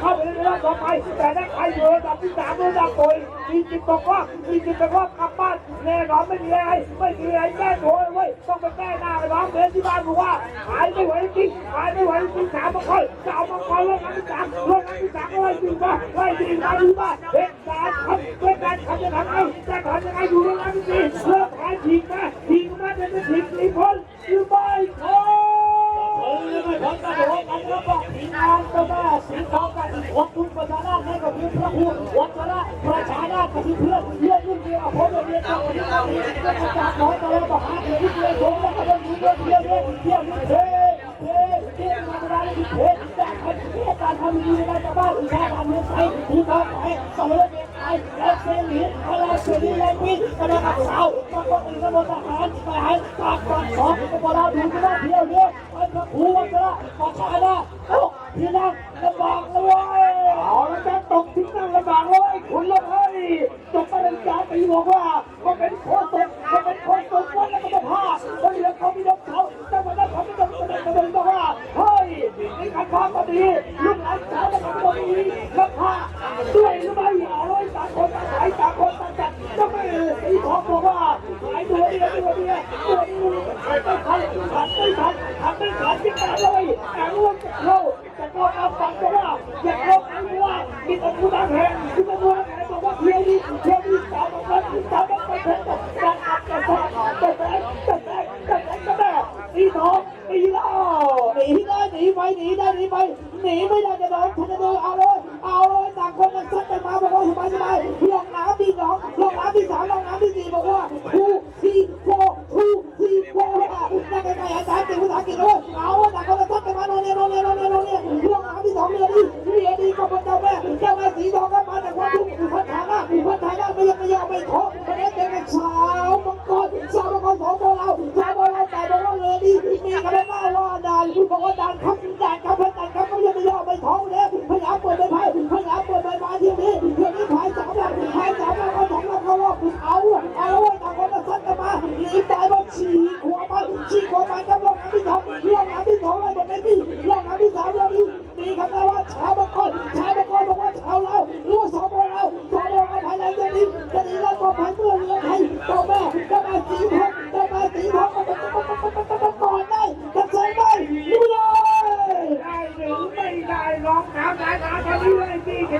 เข้าไปในรอบต่อไป แต่ถ้าใครอยู่ระดับที่สามระดับโอยมีจิตตกรอบมีจิตตกรอบกลับบ้านแน่นอนไม่มีอะไรไม่มีอะไรแก้ตัวเว้ยต้องไปแก้หน้าไปร้องเรียนที่บ้านบอกว่าหายไม่ไหวจริงหายไม่ไหวจริงสามมังกรสามมังกรเรื่องนั้นที่สามเรื่องนั้นที่สามก็ไล่จริงป่ะไล่จริงมาดีป่ะเด็กสามครับเด็กการทำจะทำไงจะทำยังไงอยู่เรื่องนั้นจริงเรื่องขายทิ้งมาทิ้งมาจะจะทิ้งหนีพ้นหรือไม่พ้นเยังกระโดดกันก็บอกสีงานก็ได้สีทองกันวัดทุนประชาชนั่นก็คือพระคุณวัดชนะประชาชนชก็คือเพื่อเพื่อนรุ่นเดียวพ้นเรียนจากที่เราเรียนจากน้อยตะวันตกหนเรียนที่เรียนสมแล้วก็เรียนเรียนเรียนเรียนเรียน เห็กการเที่การทำดีในการจะบ้านอีกการทำเงินใช้ที่บ้านไหนสมรสเด็ไทยเซนีพลาเซนีและพี่กำลังขับเสาประกอบอื่นกำลังทหารทหารากปากสองกำลังถูกกำลัเที่ยวเนี้ยไปกับผู้วัชระปะชาชนโอ้ทีนั่งลำบากเลยเอาแล้วจะตกที่นั่งลำบากแล้คุนแลยตกปเป็การไปบอกว่ามันเป็นคน การพาก็ดีลูกหลานสาวก็ก็ดีแล้วพาด้วยหรือไม่เอาเลยต่างคนต่างขายต่างคนต่างจัดก็ไม่สีทองบอกว่าขายตัวเดียวตัวเดียวตัวนี้ไม่ทันขายไม่ทันขายไม่ทันที่ตาเลยแต่ร่วมเราแต่ก็เอาฟังบอกว่าอย่าลงไอ้ว่ามีต่ผู้ต่าแห่งที่มาบอกไอ้บอกว่าเพียงนี้เพียงนี้สาวบอกว่าสาว องสีเหล้วหนีได้หนีไปหนีได้หนีไปหนีไม่ได้จะโดนฉันจะโดนเอาเลยเอาเลยต่างคนต่างซัดกันมาบอกว่าสบายสบายลงน้ำที่สองลงน้ำที่สามลงน้ำที่สี่ 你把我当空气炸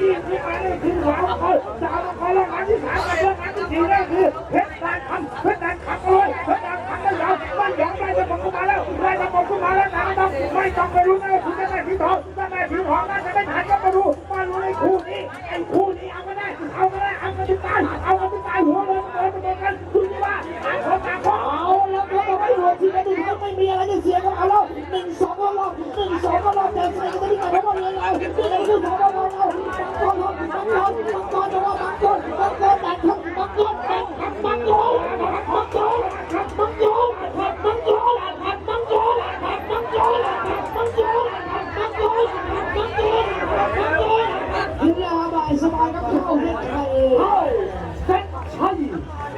นี้เลยดีจะดีขึ้นมาได้ถึงหัวเขาสาวเขาเรื่องงานที่สามกับเรื่องงานที่สี่นั่นคือเพชรดานคำเพชรดานคำเลยเพชรดานคำไม่ยอมไม่ยอมได้จะบอกขึ้นมาแล้วได้จะบอกขึ้นมาแล้วนะต้องไม่ต้องไปรู้นะคุณจะได้สีทองจะได้สีทองน่าจะไม่ทันก็มาดูมาดูในคู่นี้ไอ้คู่นี้เอาไม่ได้เอาไม่ได้เอากันทุกตายเอากันทุกตายหัวเลยมันเลยมันกันคุณว่าต่างคนต่างคนเอาแล้วเขาบอกไม่หัวทีกันดูก็ไม่มีอะไรจะเสียกันเอาแล้วหนึ่งสองก็รอบหนึ่งสองก็รอบแต่ใส่กันที่ไหนเพราะว่าเรือเราที่ไหนคือสอง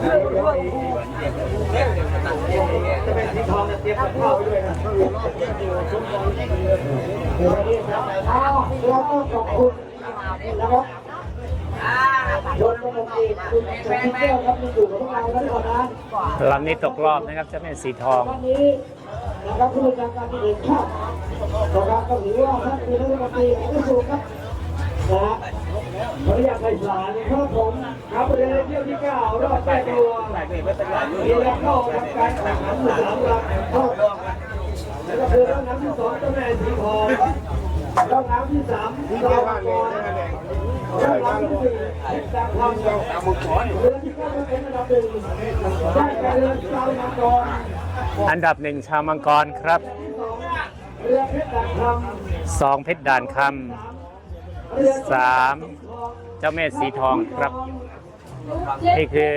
แล้วก็ขอบคุณนะครับยนต์มนตรีคุณแฟนแม่ครับอยู่กับพวกเราแล้วก่อนนะลำนี้ตกรอบนะครับจะเป็นสีทองวันี้นะครับผู้การการเดินข้ามนะรอบก็ถือว่าท่านเป็นรัฐมนตรีกระทรงครับนะะ ขออนุญาตไพศาลครับผมครับประเด็นเที่ยวที่เก้ารอบแปดตัวมีแล้วเข้าทำการแข่งขันสามลำเข้าแล้วก็คือรอบน้ำที่สองเจ้าแม่สีทองรอบน้ำที่สามดาวมังกรรอบน้ำที่สี่เพชรดาวทองเรือที่เก้าเป็นอันดับหนึ่งได้แก่เรือดาวมังกรอันดับหนึ่งชาวมังกรครับสองเพชรด่านครสาม เจ้าแม่สีทองครับ นี่คือ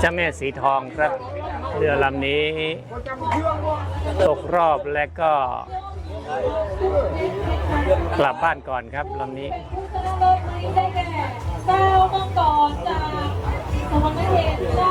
เจ้าแม่สีทองครับ เรือลำนี้ตกรอบและก็กลับบ้านก่อนครับลำนี้เจ้ามังกรจากสมรเขตเจ้า